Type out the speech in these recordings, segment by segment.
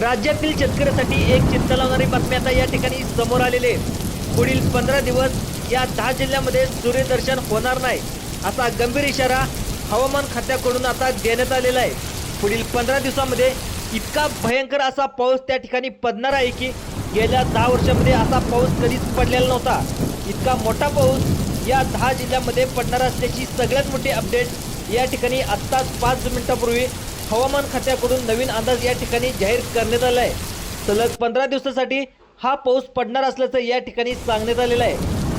राज्यातील शेतकऱ्यासाठी एक चिंता लावणारी बातमी आता या ठिकाणी समोर आलेली आहे. पुढील पंधरा दिवस या दहा जिल्ह्यामध्ये सूर्यदर्शन होणार नाही. असा गंभीर इशारा हवामान खात्याकडून आता देण्यात आलेला आहे. पुढील पंधरा दिवसामध्ये इतका भयंकर असा पाऊस त्या ठिकाणी पडणार आहे की गेल्या दहा वर्षामध्ये असा पाऊस कधीच पडलेला नव्हता. इतका मोठा पाऊस या दहा जिल्ह्यामध्ये पडणार असल्याची सगळ्यात मोठी अपडेट या ठिकाणी आत्ताच पाच मिनिटापूर्वी हवामान खात्याकडून नवीन अंदाज या ठिकाणी जाहीर करण्यात आला आहे. सलग पंधरा दिवसासाठी हा पाऊस पडणार असल्याचं या ठिकाणी सांगण्यात आलेलं आहे.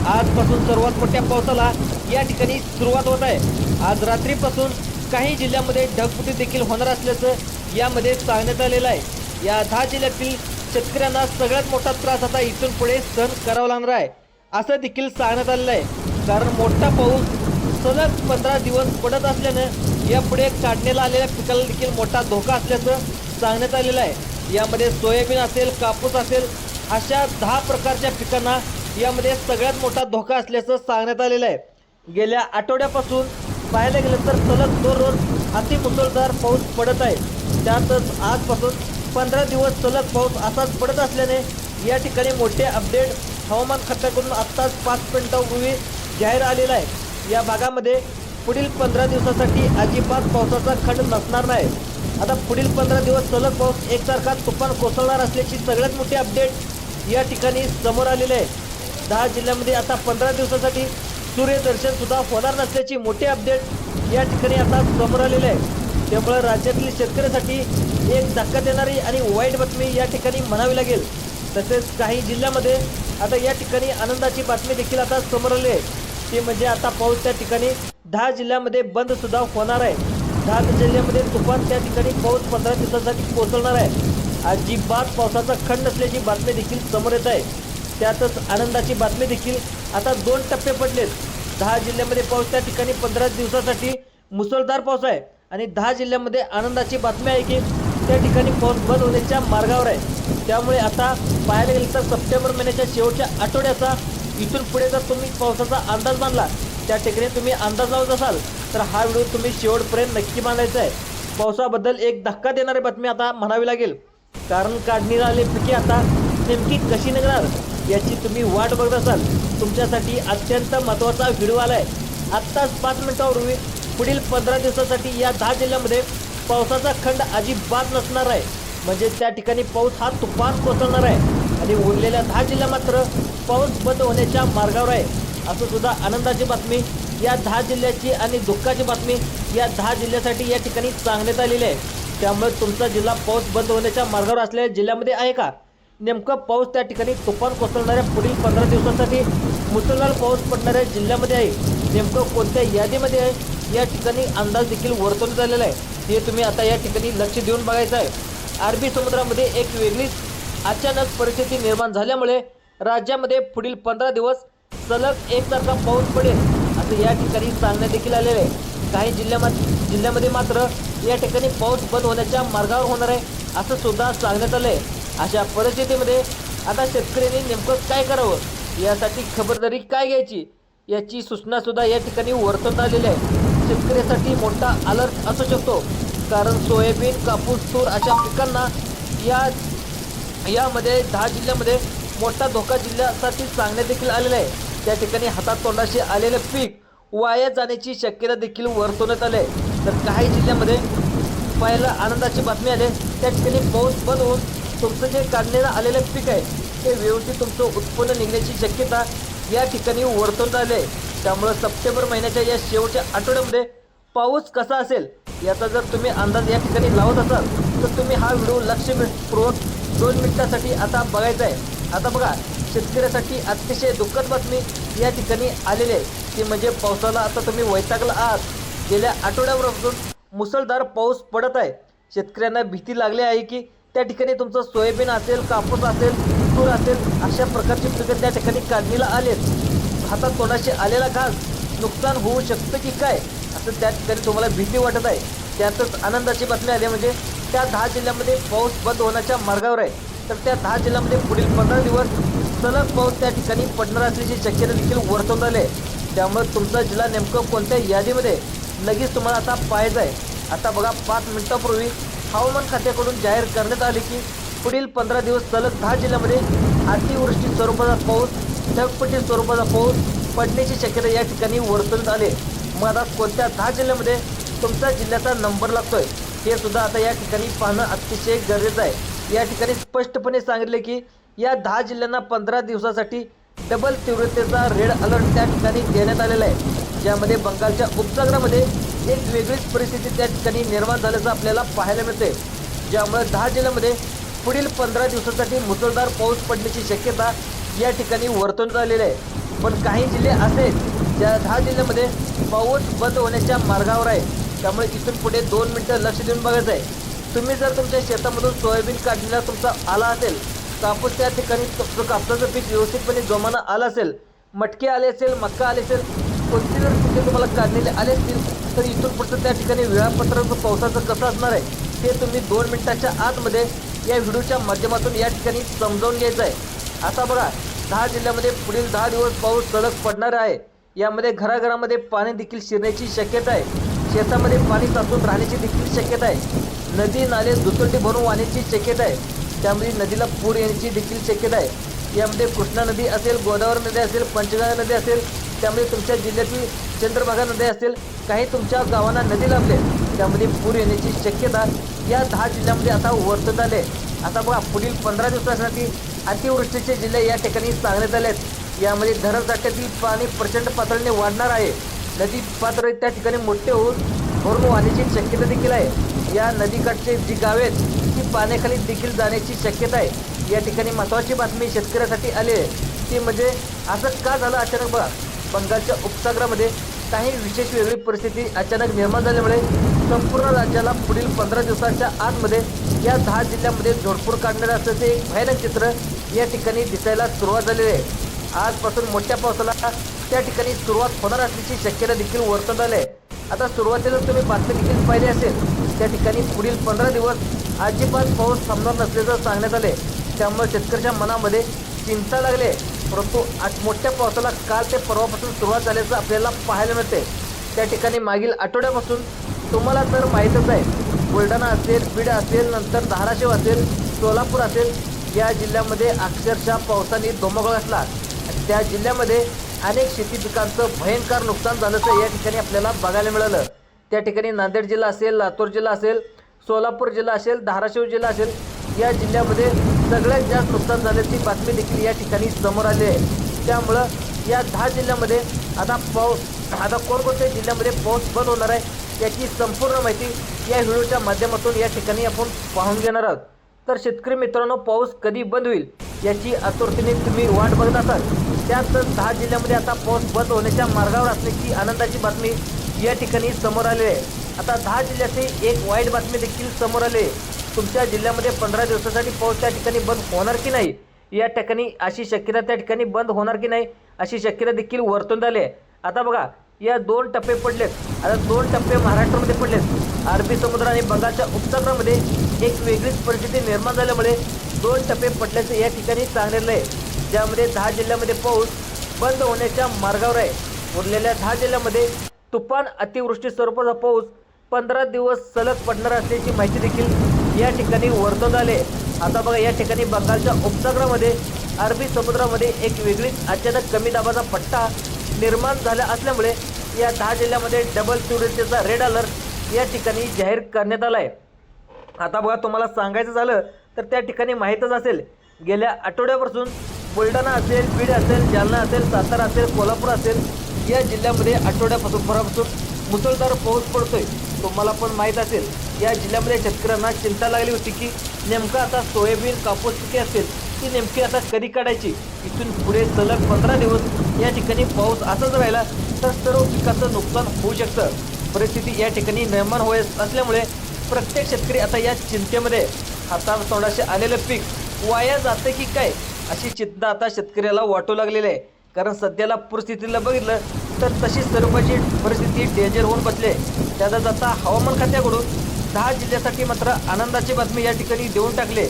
आजपासून सर्वात मोठ्या पावसाला या ठिकाणी सुरुवात होत आहे. आज रात्रीपासून काही जिल्ह्यामध्ये ढगफुटी देखील होणार असल्याचं यामध्ये सांगण्यात आलेलं आहे. या दहा जिल्ह्यातील शेतकऱ्यांना सगळ्यात मोठा त्रास आता इथून पुढे सहन करावा लागणार आहे असं देखील सांगण्यात आलेलं आहे. कारण मोठा पाऊस सलग पंधरा दिवस पडत असल्यानं यापुढे काढणीला आलेल्या पिकाला देखील मोठा धोका असल्याचं सांगण्यात आलेलं आहे. यामध्ये सोयाबीन असेल कापूस असेल अशा दहा प्रकारच्या पिकांना यामध्ये सगळ्यात मोठा धोका असल्याचं सांगण्यात आलेलं आहे. गेल्या आठवड्यापासून पाहायला गेलं तर सलग दररोज रोज अति मुसळधार पाऊस पडत आहे. त्यातच आजपासून पंधरा दिवस सलग पाऊस असाच पडत असल्याने या ठिकाणी मोठे अपडेट हवामान खात्याकडून आत्ताच पाच मिनिटापूर्वी जाहीर आलेला आहे. या भागामध्ये पुढील पंधरा दिवसासाठी अजिबात पावसाचा खंड नसणार नाही. आता पुढील पंधरा दिवस सलग पाऊस एकसारखा तुफान कोसळणार असल्याची सगळ्यात मोठी अपडेट या ठिकाणी समोर आलेली आहे. दहा जिल्ह्यामध्ये आता पंधरा दिवसासाठी सूर्यदर्शन सुद्धा होणार नसल्याची मोठी अपडेट या ठिकाणी आता समोर आलेली आहे. त्यामुळे राज्यातील शेतकऱ्यासाठी एक धक्का देणारी आणि वाईट बातमी या ठिकाणी म्हणावी लागेल. तसेच काही जिल्ह्यामध्ये आता या ठिकाणी आनंदाची बातमी देखील आता समोर आली आहे. ती म्हणजे आता पाऊस त्या ठिकाणी दहा जिल्ह्यामध्ये बंद सुद्धा होणार आहे. दहा जिल्ह्यामध्ये तुफान त्या ठिकाणी पाऊस पंधरा दिवसासाठी कोसळणार आहे. अजिबात पावसाचा खंड असल्याची बातमी देखील समोर येत आहे. त्यातच आनंदाची बातमी देखील आता दोन टप्पे पडलेत. दहा जिल्ह्यामध्ये पाऊस त्या ठिकाणी पंधरा दिवसासाठी मुसळधार पाऊस आहे आणि दहा जिल्ह्यामध्ये आनंदाची बातमी आहे की त्या ठिकाणी पाऊस बंद होण्याच्या मार्गावर आहे. त्यामुळे आता पाहायला गेलं तर सप्टेंबर महिन्याच्या शेवटच्या आठवड्याचा इथून पुढे जर तुम्ही पावसाचा अंदाज बांधला त्या ठिकाणी तुम्ही अंदाज लावत असाल तर हा व्हिडिओ तुम्ही शेवटपर्यंत नक्की बांधायचा आहे. पावसाबद्दल एक धक्का देणारी बातमी आता म्हणावी लागेल. कारण काढणीला आले पिके आता नेमकी कशी निघणार याची तुम्ही वाट बघत असाल. तुमच्यासाठी अत्यंत महत्त्वाचा व्हिडिओ आला आहे आत्ताच पाच मिनिटापूर्वी पुढील पंधरा दिवसासाठी या दहा जिल्ह्यामध्ये पावसाचा खंड अजिबात नसणार आहे. म्हणजे त्या ठिकाणी पाऊस हा तुफान कोसळणार आहे. आणि उरलेल्या दहा जिल्हा मात्र पाऊस बंद होण्याच्या मार्गावर आहे. असं सुद्धा आनंदाची बातमी या दहा जिल्ह्याची आणि दुःखाची बातमी या दहा जिल्ह्यासाठी या ठिकाणी सांगण्यात आलेली आहे. त्यामुळे तुमचा जिल्हा पाऊस बंद होण्याच्या मार्गावर असलेल्या जिल्ह्यामध्ये आहे का? नेमकं पाऊस त्या ठिकाणी तुफान कोसळणाऱ्या पुढील पंधरा दिवसांसाठी मुसळधार पाऊस पडणाऱ्या जिल्ह्यामध्ये आहे. नेमकं कोणत्या यादीमध्ये आहे? या ठिकाणी अंदाज देखील वर्तवण्यात आलेला आहे. हे तुम्ही आता या ठिकाणी लक्ष देऊन बघायचं आहे. अरबी समुद्रामध्ये एक वेगळीच अचानक परिस्थिती निर्माण झाल्यामुळे राज्यामध्ये पुढील पंधरा दिवस सलग एकसारखा पाऊस पडेल असं या ठिकाणी सांगण्यात देखील आलेलं आहे. काही जिल्ह्यामध्ये जिल्ह्यामध्ये मात्र या ठिकाणी पाऊस बंद होण्याच्या मार्गावर होणार आहे असं सुद्धा सांगण्यात आलं आहे अशा परिस्थितीमध्ये आता शेतकऱ्यांनी नेमकं काय करावं? यासाठी खबरदारी काय घ्यायची? याची सूचनासुद्धा या ठिकाणी वर्तवण्यात आलेली आहे. शेतकऱ्यासाठी मोठा अलर्ट असू शकतो. कारण सोयाबीन कापूस तूर अशा पिकांना या यामध्ये दहा जिल्ह्यामध्ये मोठा धोका जिल्ह्यासाठी सांगण्यात देखील आलेला आहे. त्या ठिकाणी हातात तोंडाशी आलेलं पीक वाया जाण्याची शक्यता देखील वर्तवण्यात आली आहे तर काही जिल्ह्यामध्ये पाहायला आनंदाची बातमी आली. त्या ठिकाणी पाऊस बंद होऊन तुमचं जे काढलेलं आलेलं पीक आहे ते व्यवस्थित तुमचं उत्पन्न निघण्याची शक्यता या ठिकाणी वर्तवण्यात आली आहे त्यामुळं सप्टेंबर महिन्याच्या या शेवटच्या आठवड्यामध्ये पाऊस कसा असेल याचा जर तुम्ही अंदाज या ठिकाणी लावत असाल तर तुम्ही हा व्हिडिओ लक्षपूर्वक दोन मिनिटासाठी आता बघायचा आहे. आता बघा शेतकऱ्यासाठी अतिशय दुःखद बातमी या ठिकाणी आलेली आहे. ती म्हणजे पावसाला आता तुम्ही वैतागला आहात. गेल्या आठवड्यापासून मुसळधार पाऊस पडत आहे. शेतकऱ्यांना भीती लागली आहे की त्या ठिकाणी तुमचं सोयाबीन असेल कापूस असेल तूर असेल अशा प्रकारची पिकं त्या ठिकाणी काढणीला आलेत. हातात तोंडाशी आलेला घास नुकसान होऊ शकतं की काय? असं त्या ठिकाणी तुम्हाला भीती वाटत आहे. त्यातच आनंदाची बातमी आली म्हणजे त्या दहा जिल्ह्यामध्ये पाऊस बंद होण्याच्या मार्गावर आहे. तर त्या दहा जिल्ह्यामध्ये पुढील पंधरा दिवस सलग पाऊस त्या ठिकाणी पडणार असल्याची शक्यता देखील वर्तवून आली आहे त्यामुळे तुमचा जिल्हा नेमकं कोणत्या यादीमध्ये? लगेच तुम्हाला आता पाहायचं आहे. आता बघा पाच मिनिटापूर्वी हवामान खात्याकडून जाहीर करण्यात आले की पुढील पंधरा दिवस सलग दहा जिल्ह्यामध्ये अतिवृष्टी स्वरूपाचा पाऊस ढगपट्टी स्वरूपाचा पाऊस पडण्याची शक्यता या ठिकाणी वर्तवण्यात आले. मग आता कोणत्या दहा जिल्ह्यामध्ये तुमचा जिल्ह्याचा नंबर लागतोय? हे सुद्धा आता या ठिकाणी पाहणं अतिशय गरजेचं आहे. या ठिकाणी स्पष्टपणे सांगितले की या दहा जिल्ह्यांना पंधरा दिवसासाठी डबल तीव्रतेचा रेड अलर्ट त्या ठिकाणी देण्यात आलेला आहे. ज्यामध्ये बंगालच्या उपसागरामध्ये एक वेगळीच परिस्थिती त्या ठिकाणी निर्माण झाल्याचं आपल्याला पाहायला मिळते ज्यामुळे दहा जिल्ह्यामध्ये पुढील पंधरा दिवसासाठी मुसळधार पाऊस पडण्याची शक्यता या ठिकाणी वर्तवण्यात आलेली आहे. पण काही जिल्हे असे आहेत ज्या दहा जिल्ह्यामध्ये पाऊस बंद होण्याच्या मार्गावर आहे. त्यामुळे इथून पुढे दोन मिनटं लक्ष देऊन बघायचं आहे. तुम्ही जर तुमच्या शेतामधून सोयाबीन काढलेला तुमचा आला असेल कापूस त्या ठिकाणी कापसाचं पीक व्यवस्थितपणे जोमानं आलं असेल मटके आले असेल मक्का आले असेल कोणती जर पिके तुम्हाला काढलेले आले असतील तर इथून पुढचं त्या ठिकाणी वेळापत्रक पावसाचं कसं असणार आहे ते तुम्ही दोन मिनिटाच्या आतमध्ये या व्हिडिओच्या माध्यमातून या ठिकाणी समजावून घ्यायचं आहे. आता बघा दहा जिल्ह्यामध्ये पुढील दहा दिवस पाऊस सलग पडणार आहे. यामध्ये घराघरामध्ये पाणी देखील शिरण्याची शक्यता आहे. शेतामध्ये पाणी साचून राहण्याची देखील शक्यता आहे. नदी नाले दुतोटी भरून वाहण्याची शक्यता आहे. त्यामुळे नदीला पूर येण्याची देखील शक्यता आहे. यामध्ये कृष्णा नदी असेल गोदावरी नदी असेल पंचगंगा नदी असेल त्यामुळे तुमच्या जिल्ह्यातील चंद्रभागा नदी असेल काही तुमच्या गावांना नदी लाभले त्यामध्ये पूर येण्याची शक्यता या दहा जिल्ह्यामध्ये आता वर्तत आले आता बघा पुढील पंधरा दिवसासाठी अतिवृष्टीचे जिल्हे या ठिकाणी सांगण्यात आले आहेत. यामध्ये धरण जाट्यातील पाणी प्रचंड पातळीने वाढणार आहे. नदी पात्र त्या ठिकाणी मोठे होऊन भरून वाहण्याची शक्यता देखील आहे. या नदीकाठचे जी गावे आहेत पाण्याखाली देखील जाण्याची शक्यता आहे. या ठिकाणी महत्त्वाची बातमी शेतकऱ्यासाठी आली आहे. ती म्हणजे असं का झालं अचानक बघा. बंगालच्या उपसागरामध्ये काही विशेष वेगळी परिस्थिती अचानक निर्माण झाल्यामुळे संपूर्ण राज्याला पुढील पंधरा दिवसाच्या आतमध्ये या दहा जिल्ह्यामध्ये झोडपूर काढणारे असल्याचे एक भयानक चित्र या ठिकाणी दिसायला सुरुवात झालेली आहे. आजपासून मोठ्या पावसाला त्या ठिकाणी सुरुवात होणार असल्याची शक्यता देखील वर्तवण्यात आली आहे. आता सुरुवातीला तुम्ही बातमी देखील पाहिली असेल त्या ठिकाणी पुढील पंधरा दिवस अजिबात पाऊस थांबणार नसल्याचं सांगण्यात आले. त्यामुळे शेतकऱ्याच्या मनामध्ये चिंता लागली परंतु आज मोठ्या पावसाला काल ते परवापासून सुरुवात झाल्याचं आपल्याला पाहायला मिळते त्या ठिकाणी मागील आठवड्यापासून तुम्हाला तर माहीतच आहे. बुलढाणा असेल बीड असेल नंतर धाराशिव असेल सोलापूर असेल या जिल्ह्यामध्ये अक्षरशः पावसाने धोमगळ असला त्या जिल्ह्यामध्ये अनेक शेती पिकांचं भयंकर नुकसान झाल्याचं या ठिकाणी आपल्याला बघायला मिळालं. त्या ठिकाणी नांदेड जिल्हा असेल लातूर जिल्हा असेल सोलापूर जिल्हा असेल धाराशिव जिल्हा असेल या जिल्ह्यामध्ये सगळ्यात जास्त नुकसान झाल्याची बातमी देखील या ठिकाणी समोर आली आहे. त्यामुळं या दहा जिल्ह्यामध्ये आता पाऊस आता कोणकोणत्या जिल्ह्यामध्ये पाऊस बंद होणार आहे याची संपूर्ण माहिती या व्हिडिओच्या माध्यमातून या ठिकाणी आपण पाहून घेणार आहोत. तर शेतकरी मित्रांनो पाऊस कधी बंद होईल याची आतुरतेने तुम्ही वाट बघत असाल. त्यातच दहा जिल्ह्यामध्ये आता पाऊस बंद होण्याच्या मार्गावर असल्याची आनंदाची बातमी या ठिकाणी समोर आले आहे. आता दहा जिल्ह्याची एक वाईट बातमी देखील समोर आली आहे. तुमच्या जिल्ह्यामध्ये पंधरा दिवसासाठी पाऊस त्या ठिकाणी बंद होणार की नाही? या ठिकाणी अशी शक्यता त्या ठिकाणी बंद होणार की नाही? अशी शक्यता देखील वर्तून आली आहे. आता बघा या दोन टप्पे पडलेत. आता दोन टप्पे महाराष्ट्रामध्ये पडलेत. अरबी समुद्र आणि बंगालच्या उपसागरामध्ये एक वेगळीच परिस्थिती निर्माण झाल्यामुळे दोन टप्पे पडल्याचं या ठिकाणी सांगलेलं आहे ज्यामध्ये दहा जिल्ह्यामध्ये पाऊस बंद होण्याच्या मार्गावर आहे. उरलेल्या दहा जिल्ह्यामध्ये तुफान अतिवृष्टी स्वरूपाचा पाऊस पंधरा दिवस सलग पडणार असल्याची माहिती देखील या ठिकाणी वर्तवण्यात आले. आता बघा या ठिकाणी बंगालच्या उपसागरामध्ये अरबी समुद्रामध्ये एक वेगळीच अचानक कमी दाबाचा पट्टा निर्माण झाला असल्यामुळे या दहा जिल्ह्यामध्ये डबल तीव्रतेचा रेड अलर्ट या ठिकाणी जाहीर करण्यात आला आहे आता बघा तुम्हाला सांगायचं झालं तर त्या ठिकाणी माहीतच असेल गेल्या आठवड्यापासून बुलढाणा असेल बीड असेल जालना असेल सातारा असेल कोल्हापूर असेल या जिल्ह्यामध्ये आठवड्यापासून भरापासून मुसळधार पाऊस पडतोय. तुम्हाला पण माहीत असेल या जिल्ह्यामध्ये शेतकऱ्यांना चिंता लागली होती की नेमकं आता सोयाबीन कापूस पिके असेल ती नेमकी आता कधी काढायची? इथून पुढे सलग पंधरा दिवस या ठिकाणी पाऊस असाच राहिला तर सर्व पिकाचं नुकसान होऊ शकतं. परिस्थिती या ठिकाणी निर्माण होत असल्यामुळे प्रत्येक शेतकरी आता या चिंतेमध्ये हातात तोंडाशी आलेलं पीक वाया जाते की काय अशी चिंता आता शेतकऱ्याला वाटू लागलेली आहे. कारण सध्याला परिस्थितीला बघितलं तर तशी स्वरूपाची परिस्थिती डेंजर होऊन बसले. त्यातच आता हवामान खात्याकडून दहा जिल्ह्यासाठी मात्र आनंदाची बातमी या ठिकाणी देऊन टाकले.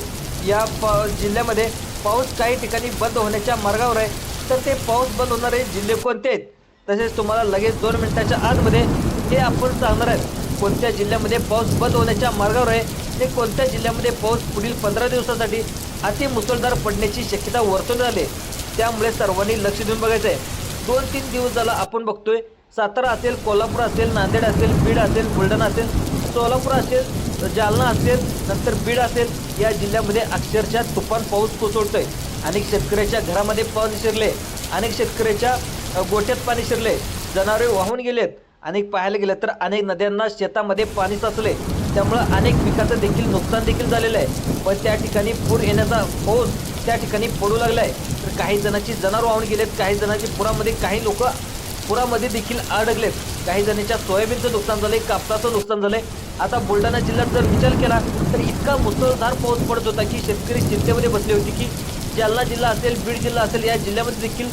या पा जिल्ह्यामध्ये पाऊस काही ठिकाणी बंद होण्याच्या मार्गावर आहे. तर ते पाऊस बंद होणारे जिल्हे कोणते आहेत? तसेच तुम्हाला लगेच दोन मिनिटाच्या आतमध्ये ते आपण सांगणार आहेत. कोणत्या जिल्ह्यामध्ये पाऊस बंद होण्याच्या मार्गावर आहे? ते कोणत्या जिल्ह्यामध्ये पाऊस पुढील पंधरा दिवसासाठी अति मुसळधार पडण्याची शक्यता वर्तवण्यात आली आहे. त्यामुळे सर्वांनी लक्ष देऊन बघायचं आहे दोन तीन दिवस झाला आपण बघतोय. सातारा असेल कोल्हापूर असेल नांदेड असेल बीड असेल बुलढाणा असेल सोलापूर असेल जालना असेल नंतर बीड असेल या जिल्ह्यामध्ये अक्षरशः तुफान पाऊस कोसळतोय. अनेक शेतकऱ्याच्या घरामध्ये पाणी शिरले अनेक शेतकऱ्याच्या गोठ्यात पाणी शिरले जनावरे वाहून गेलेत अनेक पाहायला गेलं तर अनेक नद्यांना शेतामध्ये पाणी साचले. त्यामुळं अनेक पिकाचं देखील नुकसान देखील झालेलं आहे. पण त्या ठिकाणी पूर येण्याचा पाऊस त्या ठिकाणी पडू लागला आहे काही जणांची जनावर वाहून गेलेत काही जणांची पुरामध्ये काही लोक पुरामध्ये देखील अडकलेत. काही जणांच्या सोयाबीनचं नुकसान झालंय कापसाचं नुकसान झालंय. आता बुलढाणा जिल्ह्यात जर विचार केला तर इतका मुसळधार पाऊस पडत होता की शेतकरी चिंतेमध्ये बसले होते की जालना जिल्हा असेल बीड जिल्हा असेल या जिल्ह्यामध्ये देखील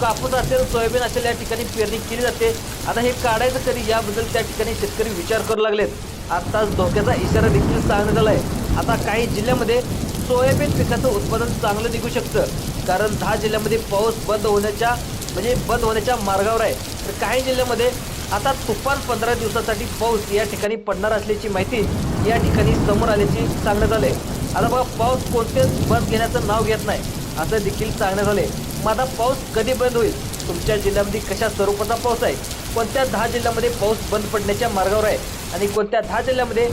कापूस असेल सोयाबीन असेल या ठिकाणी पेरणी केली जाते. आता हे काढायचं कधी? याबद्दल त्या ठिकाणी शेतकरी विचार करू लागलेत. आत्ताच धोक्याचा इशारा देखील सांगण्यात आला आहे आता काही जिल्ह्यामध्ये सोयाबीन पिकाचं उत्पादन चांगलं निघू शकतं. कारण दहा जिल्ह्यामध्ये पाऊस बंद होण्याच्या म्हणजे बंद होण्याच्या मार्गावर आहे. तर काही जिल्ह्यामध्ये आता तुफान पंधरा दिवसासाठी पाऊस या ठिकाणी पडणार असल्याची माहिती या ठिकाणी समोर आल्याची सांगण्यात आले आता बघा पाऊस कोणतेच बंद घेण्याचं नाव घेत नाही. असं देखील सांगण्यात आले मग आता पाऊस कधी बंद होईल? तुमच्या जिल्ह्यामध्ये कशा स्वरूपाचा पाऊस आहे? कोणत्या दहा जिल्ह्यामध्ये पाऊस बंद पडण्याच्या मार्गावर आहे? आणि कोणत्या दहा जिल्ह्यामध्ये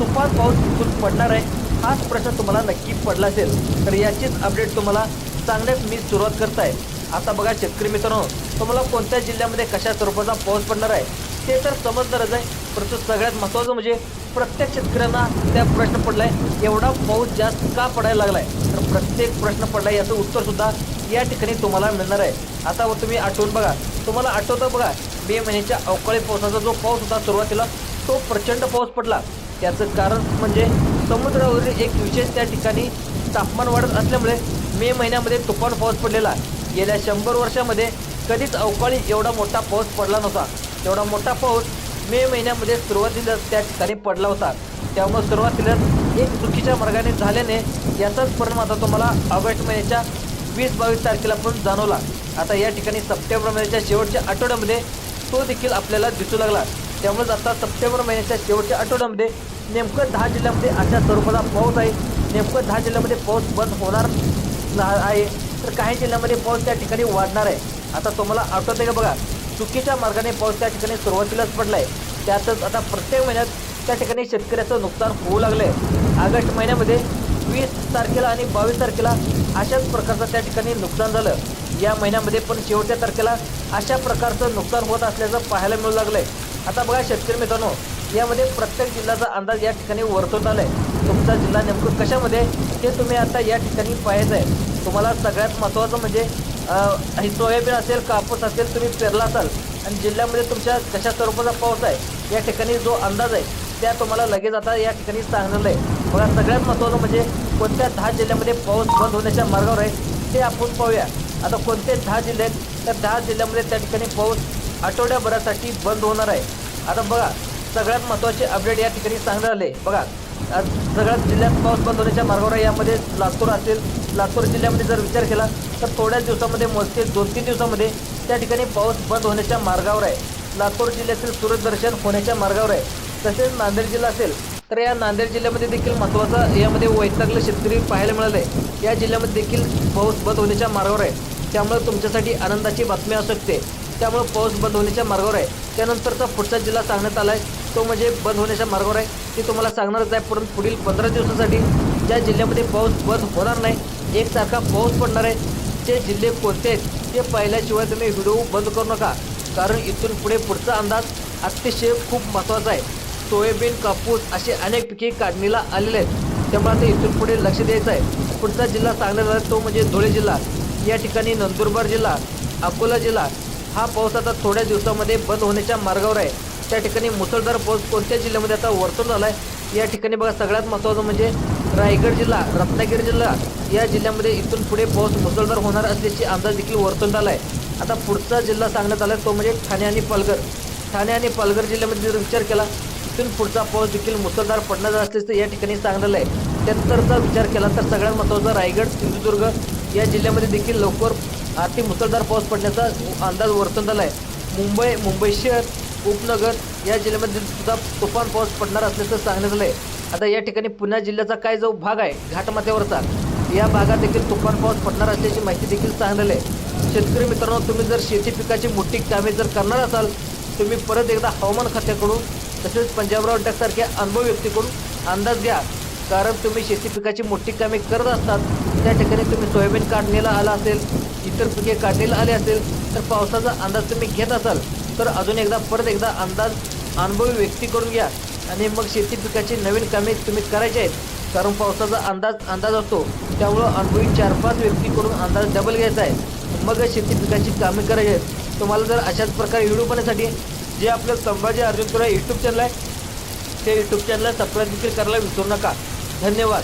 तुफान पाऊस पडणार आहे? हाच प्रश्न तुम्हाला नक्की पडला असेल तर याचीच अपडेट तुम्हाला सांगण्यास मी सुरुवात करत आहे आता बघा शेतकरी मित्रांनो तुम्हाला कोणत्या जिल्ह्यामध्ये कशा स्वरूपाचा पाऊस पडणार आहे ते तर समजणारच आहे. परंतु सगळ्यात महत्त्वाचं म्हणजे प्रत्येक शेतकऱ्यांना त्या प्रश्न पडलाय एवढा पाऊस जास्त का पडायला लागलाय? तर प्रत्येक प्रश्न पडलाय याचं उत्तर सुद्धा या ठिकाणी तुम्हाला मिळणार आहे. आता तुम्ही आठवून बघा तुम्हाला आठवतं बघा मे महिन्याच्या अवकाळी पावसाचा जो पाऊस होता सुरुवातीला तो प्रचंड पाऊस पडला. त्याचं कारण म्हणजे समुद्रावरील एक विशेष त्या ठिकाणी तापमान वाढत असल्यामुळे मे महिन्यामध्ये तुफान पाऊस पडलेला गेल्या शंभर वर्षामध्ये कधीच अवकाळी एवढा मोठा पाऊस पडला नव्हता. एवढा मोठा पाऊस मे महिन्यामध्ये सुरुवातीला त्या ठिकाणी पडला होता. त्यामुळे सुरुवातीला एक चुकीच्या मार्गाने झाल्याने याचाच परिणाम आता तुम्हाला ऑगस्ट महिन्याच्या वीस बावीस तारखेला पण जाणवला. आता या ठिकाणी सप्टेंबर महिन्याच्या शेवटच्या आठवड्यामध्ये तो देखील आपल्याला दिसू लागला. त्यामुळेच आता सप्टेंबर महिन्याच्या शेवटच्या आठवड्यामध्ये नेमकं दहा जिल्ह्यामध्ये अशा स्वरूपाचा पाऊस आहे. नेमकं दहा जिल्ह्यामध्ये पाऊस बंद होणार आहे. तर काही जिल्ह्यामध्ये पाऊस त्या ठिकाणी वाढणार आहे. आता तुम्हाला आठवतं का बघा चुकीच्या मार्गाने पाऊस त्या ठिकाणी सुरुवातीलाच पडला आहे त्यातच आता प्रत्येक महिन्यात त्या ठिकाणी शेतकऱ्याचं नुकसान होऊ लागलं आहे ऑगस्ट महिन्यामध्ये वीस तारखेला आणि बावीस तारखेला अशाच प्रकारचं त्या ठिकाणी नुकसान झालं. या महिन्यामध्ये पण शेवटच्या तारखेला अशा प्रकारचं नुकसान होत असल्याचं पाहायला मिळू लागलं आहे आता बघा शेतकरी मित्रांनो यामध्ये प्रत्येक जिल्ह्याचा अंदाज या ठिकाणी वर्तवत आलाय. तुमचा जिल्हा नेमकं कशामध्ये ते तुम्ही आता या ठिकाणी पाहायचं आहे तुम्हाला सगळ्यात महत्त्वाचं म्हणजे हे सोयाबीन असेल कापूस असेल तुम्ही पेरला असाल आणि जिल्ह्यामध्ये तुमच्या कशा स्वरूपाचा पाऊस आहे या ठिकाणी जो अंदाज आहे त्या तुम्हाला लगेच आता या ठिकाणी सांगलेलं आहे. बघा सगळ्यात महत्त्वाचं म्हणजे कोणत्या दहा जिल्ह्यामध्ये पाऊस बंद होण्याच्या मार्गावर आहे ते आपण पाहूया. आता कोणते दहा जिल्हे आहेत त्या दहा जिल्ह्यामध्ये त्या ठिकाणी पाऊस आठवड्याभरासाठी बंद होणार आहे. आता बघा सगळ्यात महत्त्वाचे अपडेट या ठिकाणी सांगण्यात आले. बघा आज सगळ्यात जिल्ह्यात पाऊस बंद होण्याच्या मार्गावर आहे यामध्ये लातूर असेल लातूर जिल्ह्यामध्ये जर विचार केला तर थोड्याच दिवसामध्ये मोजके दोन तीन दिवसामध्ये त्या ठिकाणी पाऊस बंद होण्याच्या मार्गावर आहे. लातूर जिल्ह्यातील सूर्यदर्शन होण्याच्या मार्गावर आहे. तसेच नांदेड जिल्हा असेल तर या नांदेड जिल्ह्यामध्ये देखील महत्त्वाचा यामध्ये वैतागलं शेतकरी पाहायला मिळालं. आहे या जिल्ह्यामध्ये देखील पाऊस बंद होण्याच्या मार्गावर आहे. त्यामुळे तुमच्यासाठी आनंदाची बातमी असू शकते. त्यामुळे पाऊस बंद होण्याच्या मार्गावर आहे. त्यानंतरचा पुढचा जिल्हा सांगण्यात आला आहे तो म्हणजे बंद होण्याच्या मार्गावर आहे. ते तुम्हाला सांगणारच आहे. परंतु पुढील पंधरा दिवसासाठी ज्या जिल्ह्यामध्ये पाऊस बंद होणार नाही एकसारखा पाऊस पडणार आहे. जे जिल्हे कोणते आहेत ते पाहिल्याशिवाय तुम्ही व्हिडिओ बंद करू नका. कारण इथून पुढे पुढचा अंदाज अतिशय खूप महत्त्वाचा आहे. सोयाबीन कापूस असे अनेक पिके काढणीला आलेले आहेत. त्यामुळे आता इथून पुढे लक्ष द्यायचं आहे. पुढचा जिल्हा सांगण्यात आला तो म्हणजे धुळे जिल्हा. या ठिकाणी नंदुरबार जिल्हा अकोला जिल्हा हा पाऊस आता थोड्या दिवसामध्ये बंद होण्याच्या मार्गावर आहे. त्या ठिकाणी मुसळधार पाऊस कोणत्या जिल्ह्यामध्ये आता वर्तून झाला आहे या ठिकाणी बघा सगळ्यात महत्त्वाचं म्हणजे रायगड जिल्हा रत्नागिरी जिल्हा या जिल्ह्यामध्ये इथून पुढे पाऊस मुसळधार होणार असल्याची अंदाज देखील वर्तून झाला आहे आता पुढचा जिल्हा सांगण्यात आला आहे तो म्हणजे ठाणे आणि पालघर. ठाणे आणि पालघर जिल्ह्यामध्ये जर विचार केला इथून पुढचा पाऊस देखील मुसळधार पडणार असल्याचं या ठिकाणी सांगलेलं आहे त्यानंतरचा विचार केला तर सगळ्यात महत्त्वाचा रायगड सिंधुदुर्ग या जिल्ह्यामध्ये देखील लवकर अति मुसळधार पाऊस पडण्याचा अंदाज वर्तवण्यात झाला आहे मुंबई मुंबई शहर उपनगर या जिल्ह्यामध्ये सुद्धा तुफान पाऊस पडणार असल्याचं सांगण्यात आलंय. आता या ठिकाणी पुणे जिल्ह्याचा काय जो भाग आहे घाटमाथ्यावरचा या भागात देखील तुफान पाऊस पडणार असल्याची माहिती देखील सांगण्यात आहे शेतकरी मित्रांनो तुम्ही जर शेती पिकाची मोठी कामे जर करणार असाल तुम्ही परत एकदा हवामान खात्याकडून तसेच पंजाबराव सारख्या अनुभव व्यक्तीकडून अंदाज घ्या. कारण तुम्ही शेती पिकाची मोठी कामे करत असतात त्या ठिकाणी तुम्ही सोयाबीन काढणीला आला असेल इतर पिके काढणीला आले असेल तर पावसाचा अंदाज तुम्ही घेत असाल. तर अजून एकदा परत एकदा अंदाज अनुभवी व्यक्ती करून घ्या. आणि मग शेती पिकाची नवीन कामे तुम्ही करायची आहेत. कारण पावसाचा अंदाज अंदाज असतो. त्यामुळं अनुभवी चार पाच व्यक्तीकडून अंदाज डबल घ्यायचा आहे. मग शेती पिकाची कामे करायची आहेत. तुम्हाला जर अशाच प्रकारे व्हिडिओ बनण्यासाठी जे आपलं संभाजी अर्जुन तुरा यूट्यूब चॅनल आहे ते यूट्यूब चॅनलला सबस्क्राईब देखील करायला विसरू नका. धन्यवाद.